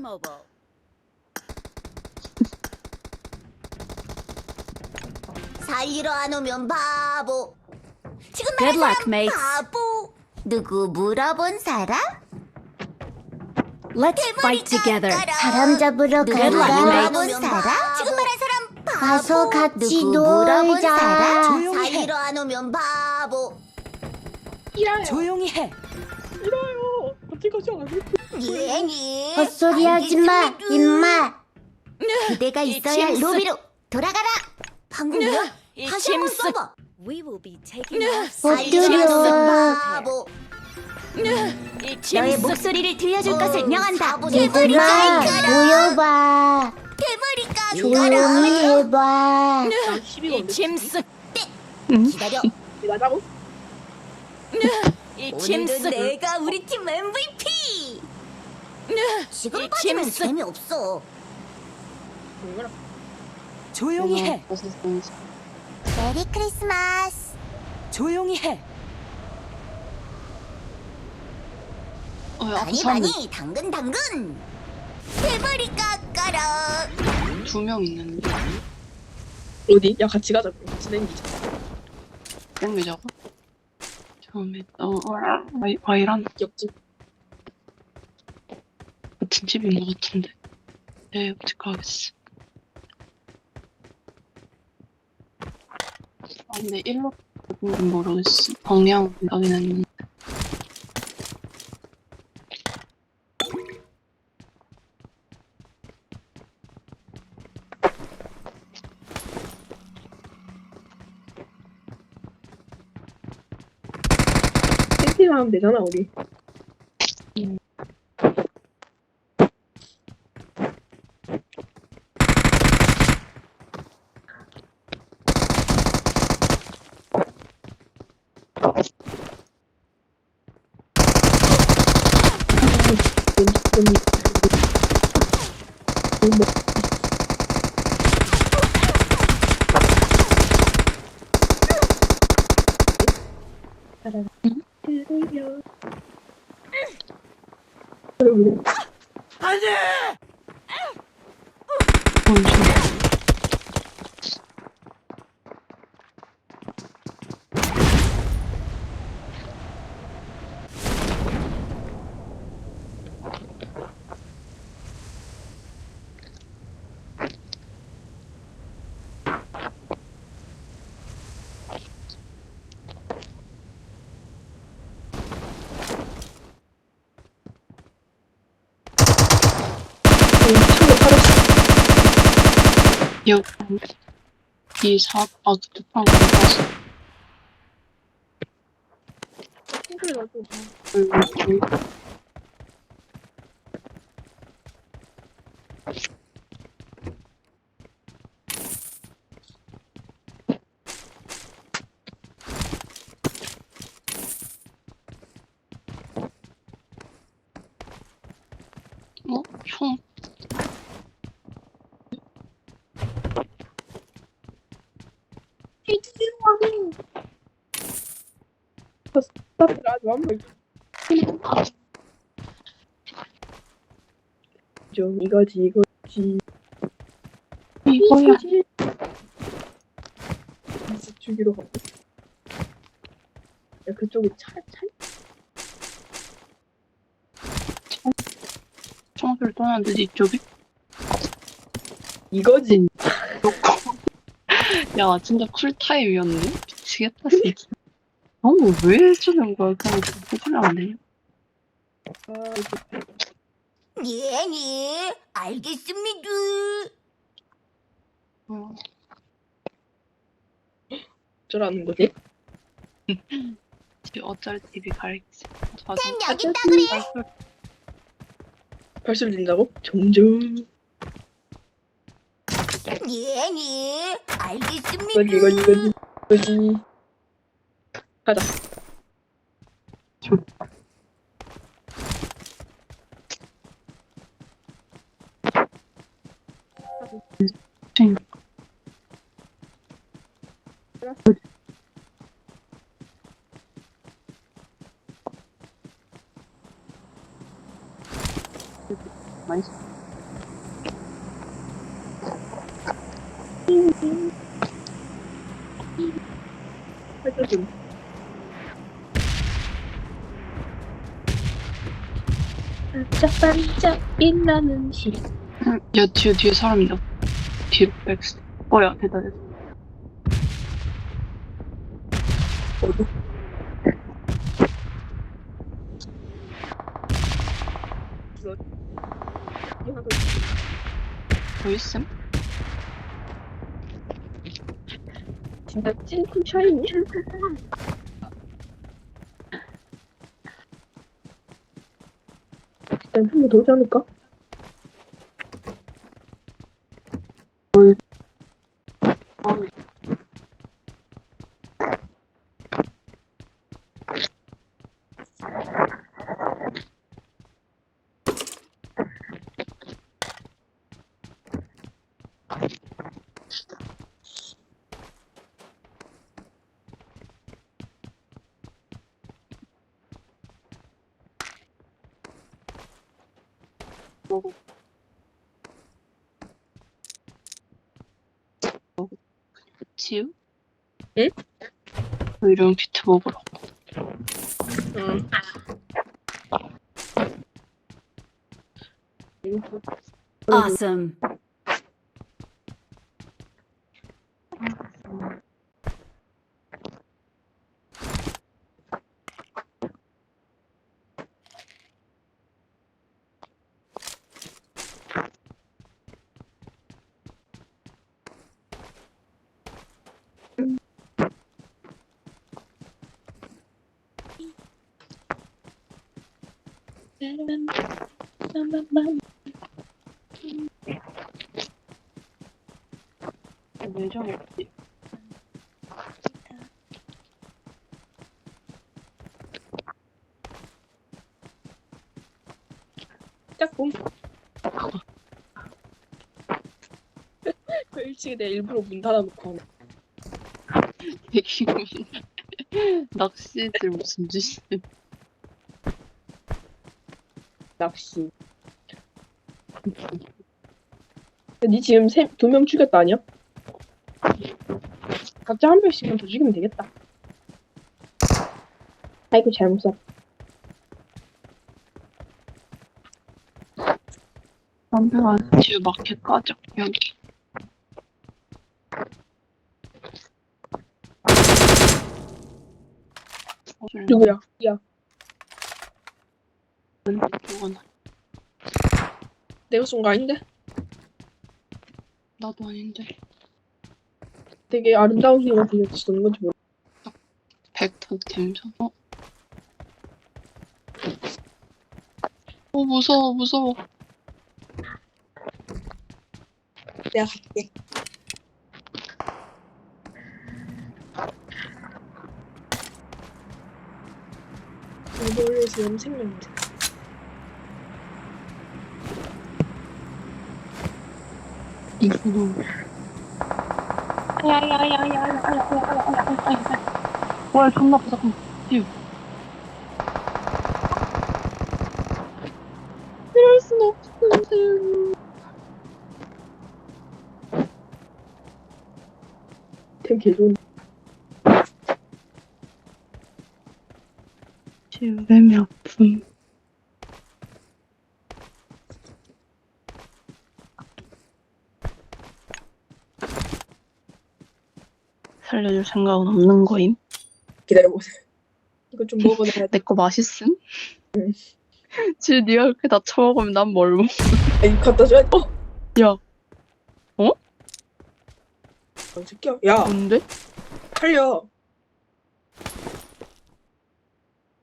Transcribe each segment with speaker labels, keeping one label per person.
Speaker 1: Mobile.
Speaker 2: 살리러 안 오면 바보. 지금
Speaker 1: Good
Speaker 2: 말한
Speaker 1: luck,
Speaker 2: 사람
Speaker 1: mates.
Speaker 2: 바보. 누구 물어본 사람?
Speaker 1: Let's fight together.
Speaker 3: 사람 잡으러
Speaker 2: 누구
Speaker 1: luck,
Speaker 3: 갈까?
Speaker 1: mates.
Speaker 2: 물어본 사람? 지금 말한 사람 바보.
Speaker 3: 가서 같이
Speaker 2: 누구 물어본
Speaker 3: 놀자.
Speaker 2: 사람?
Speaker 1: 조용히 해.
Speaker 2: 살리러 안 오면 바보.
Speaker 1: 조용히 해.
Speaker 4: 않을
Speaker 2: 예니.
Speaker 3: 헛소리 하지 마. 임마.
Speaker 2: 기대가
Speaker 1: 이
Speaker 2: 있어야
Speaker 1: 짐승.
Speaker 2: 로비로 돌아가라. 방금이야?
Speaker 1: 이
Speaker 2: 다시 한번
Speaker 1: 짐승.
Speaker 2: 써봐.
Speaker 1: We will be taking off.
Speaker 3: 엎드려.
Speaker 2: 바보.
Speaker 1: 이
Speaker 2: 너의
Speaker 1: 짐승.
Speaker 2: 목소리를 들려줄
Speaker 1: 어,
Speaker 2: 것을 명한다.
Speaker 1: 뭐
Speaker 2: 대머리
Speaker 3: 얘들아,
Speaker 2: 깎아라.
Speaker 3: 모여봐.
Speaker 2: 대머리
Speaker 3: 조용히. 해봐.
Speaker 4: 나 12가
Speaker 1: 이 짐승.
Speaker 2: 기다려.
Speaker 4: 나자고?
Speaker 1: 이
Speaker 2: 오늘도
Speaker 1: 짐승.
Speaker 2: 내가 우리 팀 MVP. 지금
Speaker 1: 이
Speaker 2: 빠지면
Speaker 1: 짐승.
Speaker 2: 재미없어.
Speaker 1: 조용히 해.
Speaker 2: 메리 크리스마스.
Speaker 1: 조용히 해.
Speaker 5: 어,
Speaker 2: 많이 많이 당근 당근. 대머리 깎아라.
Speaker 5: 두명 있는데
Speaker 4: 어디? 야 같이 가자. 같이 댕기자.
Speaker 5: 땡기자고? 처음에 어 와이 와이란
Speaker 4: 옆집.
Speaker 5: 같은 집인 것 같은데. 네 어떻게 하겠어. 아 근데 일로 모르겠어. 방향 가긴 했는데
Speaker 4: 캠핑 하면 되잖아 우리.
Speaker 5: 뭔지 여기 이사 아직도 판 가서
Speaker 4: 그래가지고
Speaker 5: 어?
Speaker 4: 스타트를 아주 안 보이지. 좀 이거지 이거지.
Speaker 5: 이거야.
Speaker 4: 다시 죽이러 가고. 야 그쪽에 차 차.
Speaker 5: 총소리 또 나는데 이쪽이?
Speaker 4: 이거지.
Speaker 5: 야 진짜 쿨타임이었네 미치겠다 진짜 어머 왜 해주는 거야 그냥 해주면 안 돼요?
Speaker 4: 아,
Speaker 2: 예니. 알겠습니다.
Speaker 5: 어,
Speaker 4: 어쩌라는 거지?
Speaker 5: 지금 어쩔 TV 가리지
Speaker 2: 템 여기 있다 그래.
Speaker 5: 발소리
Speaker 4: 들린다고? 점점.
Speaker 2: 예니. 알겠습니다.
Speaker 4: 이거지 이거지 이거지 이거지. 가자.
Speaker 5: ting. 나이스.
Speaker 4: 반짝반짝 빛나는 시.
Speaker 5: 응, 야, 뒤에, 뒤에 사람이다. 뒤에 백스. 어, 야, 됐다, 됐다.
Speaker 4: 어디?
Speaker 5: 뭐 있음?
Speaker 4: 진짜 찐큰 샤이니? 일단 한번 더 오지 않을까?
Speaker 5: 치유?
Speaker 4: 응?
Speaker 5: 너 이런 비트 먹으러.
Speaker 4: 응.
Speaker 1: Awesome.
Speaker 5: 왜 저랬지?
Speaker 4: 짝꿍. 그 일찍이 내 일부러 문 닫아놓고.
Speaker 5: 백희민. 낚시들 무슨 짓이.
Speaker 4: 낚시. 니 지금 두 명 죽였다 아니야? 각자 한 명씩만 더 죽이면 되겠다. 아이고 잘못 썼.
Speaker 5: 담배가 뒤에 마켓 까져. 여기.
Speaker 4: 누구야? 야,
Speaker 5: 누구나.
Speaker 4: 내가 쏜 거 아닌데?
Speaker 5: 나도 아닌데.
Speaker 4: 되게 아름다운 소리가 들려서 쏘는 건지 모르.
Speaker 5: 벡터. 어? 어 무서워 무서워.
Speaker 4: 내가 갈게. 이걸에서 염색 연대.
Speaker 5: 이거. 와 존나 아파 잠깐만. 뛰어. 이럴 순 없는데.
Speaker 4: 템 개좋은.
Speaker 5: 지우뱀이 아픔. 살려줄 생각은 없는 거임?
Speaker 4: 기다려보세요. 이거 좀 먹어놔야 돼.
Speaker 5: 내 거 맛있음?
Speaker 4: 응.
Speaker 5: 지금 네가 그렇게 다 처먹으면 난 뭘 먹어?
Speaker 4: 아니, 갖다 줘야 돼. 어?
Speaker 5: 야,
Speaker 4: 어, 새끼야. 야,
Speaker 5: 뭔데?
Speaker 4: 살려.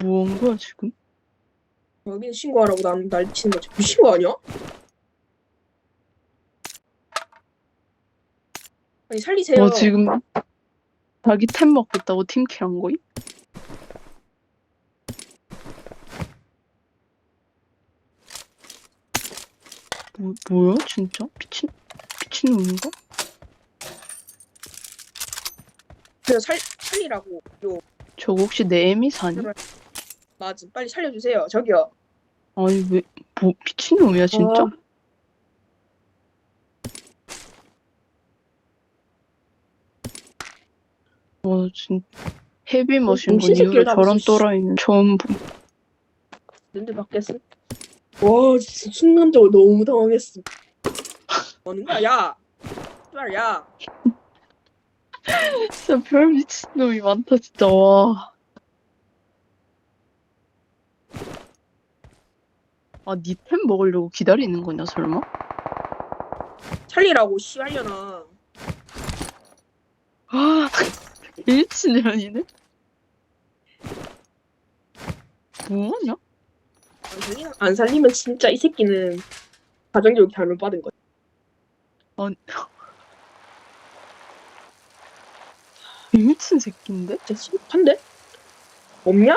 Speaker 5: 뭐한 거야 지금?
Speaker 4: 여기는 신고하라고 난 날 치는 거지. 미친 거 아니야? 아니, 살리세요.
Speaker 5: 뭐 지금 자기 템 먹고 있다고 팀킬한 거임? 뭐, 뭐야 진짜? 미친 미친놈인가?
Speaker 4: 그냥 살, 살리라고. 요,
Speaker 5: 저거 혹시 내 에미사니?
Speaker 4: 맞음. 빨리 살려주세요. 저기요.
Speaker 5: 아니 왜 뭐, 미친놈이야, 진짜?
Speaker 4: 아.
Speaker 5: 와, 진 헤비머신 본
Speaker 4: 정신
Speaker 5: 이후로
Speaker 4: 새끼를 다
Speaker 5: 저런
Speaker 4: 봤어, 씨.
Speaker 5: 또라이는 처음 봄.
Speaker 4: 근데 맞겠어? 와 진짜 순간적으로 너무 당황했어. 뭐는 거야? 야, 씨발 야.
Speaker 5: 진짜 별 미친놈이 많다, 진짜, 와. 아, 니템 먹으려고 기다리는 거냐, 설마?
Speaker 4: 살리라고 씨발려나.
Speaker 5: 아, 미친년이네? 뭐하냐?
Speaker 4: 안 살리면 진짜 이 새끼는 가정교육 잘못 받은 거야.
Speaker 5: 아니. 이 미친 새끼인데?
Speaker 4: 진짜 심각한데? 없냐?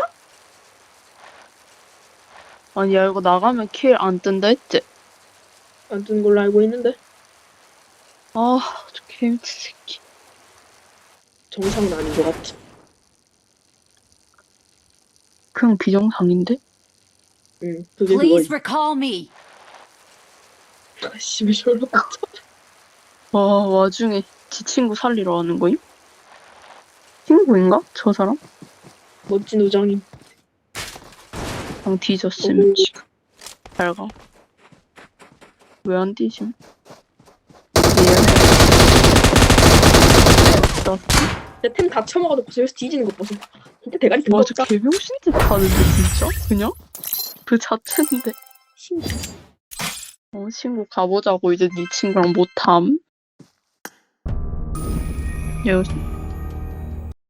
Speaker 5: 아니, 야, 이거 나가면 킬 안 뜬다 했지?
Speaker 4: 안 뜨는 걸로 알고 있는데
Speaker 5: 아, 저 개미친 새끼.
Speaker 4: 정상은 아닌 것 같아.
Speaker 5: 그냥 비정상인데?
Speaker 4: 응, 그게.
Speaker 1: Please recall me.
Speaker 4: 씨발 졸라 같아.
Speaker 5: 와, 와중에 지 친구 살리러 가는 거임? 친구인가? 저 사람?
Speaker 4: 멋진 우정임.
Speaker 5: 그냥 뒤졌으면
Speaker 4: 오.
Speaker 5: 지금. 잘 가. 왜안 뒤짐? 미안해.
Speaker 4: 나내 템다 처먹어도 벌써 뒤지는 거 보소. 진짜 대가리
Speaker 5: 맞아,
Speaker 4: 뜨겁다.
Speaker 5: 개병신 듯 하는데, 진짜? 그냥? 그 자체인데.
Speaker 4: 신기해.
Speaker 5: 어, 친구 가보자고 이제 네 친구랑 못함. 야,